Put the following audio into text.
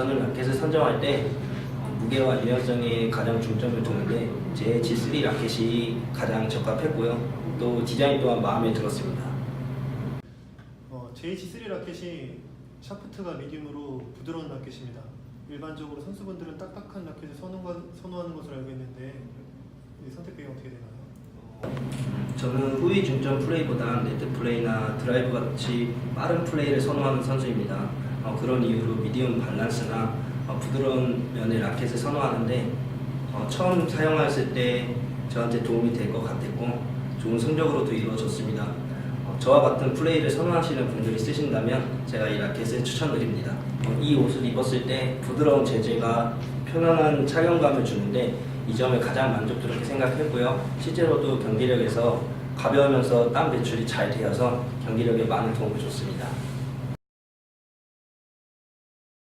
저는 라켓을 선정할 때 어, 무게와 유연성에 가장 중점을 두는데 제 G3 라켓이 가장 적합했고요. 또 디자인 또한 마음에 들었습니다. 어, JH3 라켓이 샤프트가 미디움으로 부드러운 라켓입니다. 일반적으로 선수분들은 딱딱한 라켓을 선호하는 것으로 알고 있는데 이 선택 배경 어떻게 되나요? 저는 후위 중점 플레이보다 네트 플레이나 드라이브 같이 빠른 플레이를 선호하는 선수입니다. 어, 그런 이유로 미디움 밸런스나 어, 부드러운 면의 라켓을 선호하는데 어, 처음 사용했을 때 저한테 도움이 될 것 같았고 좋은 성적으로도 이루어졌습니다. 어, 저와 같은 플레이를 선호하시는 분들이 쓰신다면 제가 이 라켓을 추천드립니다. 어, 이 옷을 입었을 때 부드러운 재질과 편안한 착용감을 주는데 이 점을 가장 만족스럽게 생각했고요. 실제로도 경기력에서 가벼우면서 땀 배출이 잘 되어서 경기력에 많은 도움을 줬습니다.